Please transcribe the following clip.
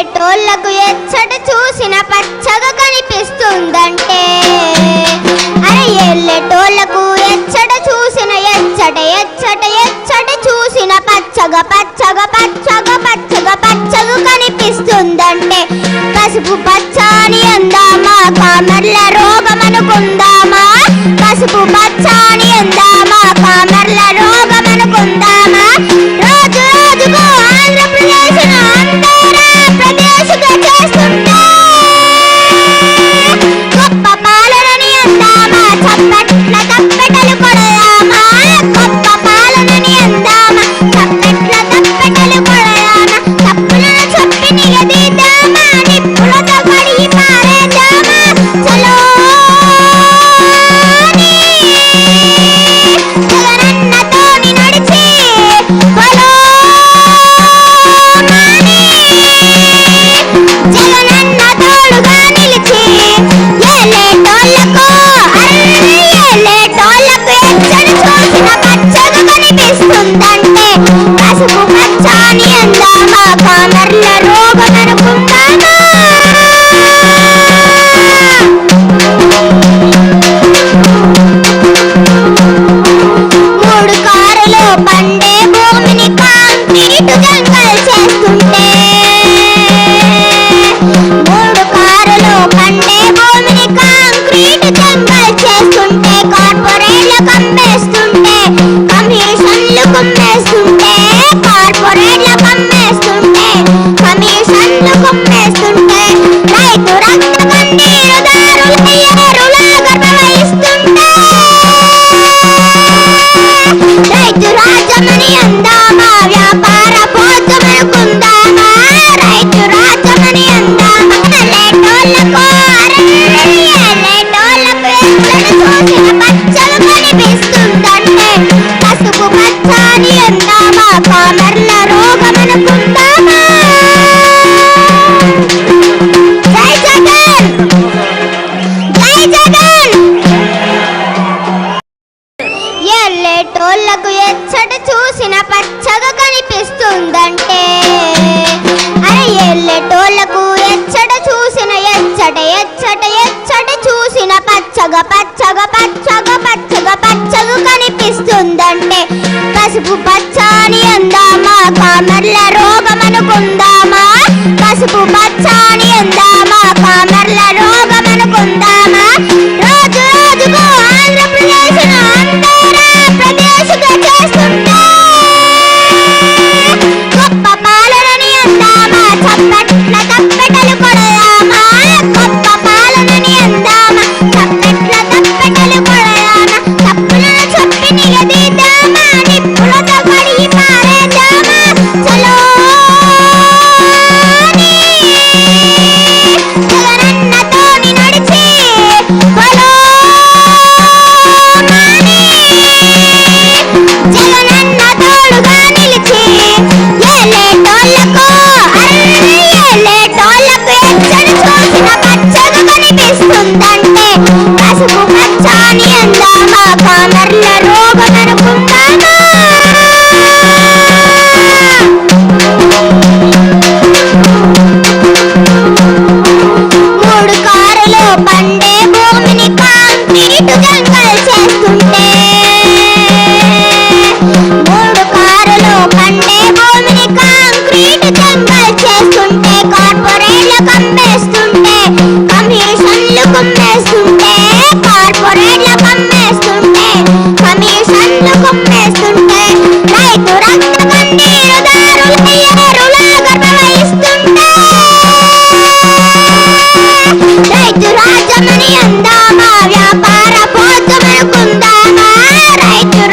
ఎల్లేటోళ్ళకు ఎచ్చట చూసిన పచ్చగా కనిపిస్తుందంటే. అరే ఎల్లెటోళ్ళకు ఎచ్చట చూసిన ఎచ్చట ఎచ్చట ఎచ్చట చూసిన పచ్చగా పచ్చగా పచ్చగా పచ్చగా పచ్చగా కనిపిస్తుందంటే. పసుపు పచ్చని అందామా కామర్ల రోగం అనుకుందామా? పసుపు పచ్చని అందామా కామర్ల రోగం అనుకుందామా? చూసిన పచ్చగా కనిపిస్తుందంటే పసుపు పచ్చని అందామా కామర్ల రోగం అనుకుందామా రాజమని అందామా? వ్యాపార పోతమనుకుందామా రైతు రాజమని అందామా? చూసిన పచ్చలు కనిపిస్తుందంటే పసుపు పచ్చాని అందామా? పామర్ల రోగమనుకుందామా? ఎల్లేటోళ్ళకు చూసిన పచ్చగా కనిపిస్తుందంటే. అరే ఎల్లేటోళ్ళకు ఎచ్చట చూసిన ఎచ్చట ఎచ్చట ఎచ్చట చూసిన పచ్చగా పచ్చగా పచ్చగా పచ్చగా పచ్చగా కనిపిస్తుందంటే. పసుపు పచ్చని అందామా కామర్ల రోగం అనుకుందామా పసుపు పచ్చని అందామా కామర్ల కనిపిస్తుందంటే పసుపు పచ్చని అందామా? కామర్ల రోగం మూడు కారులో పండే భూమిని కాంక్రీటు చేస్తుంటే. మూడు కారులో పండే భూమిని కాంక్రీటు చేస్తుంటే. కార్పొరేట్ల కమ్మేస్తుంటే వ్యాపార పోతులు కుందామా రైతు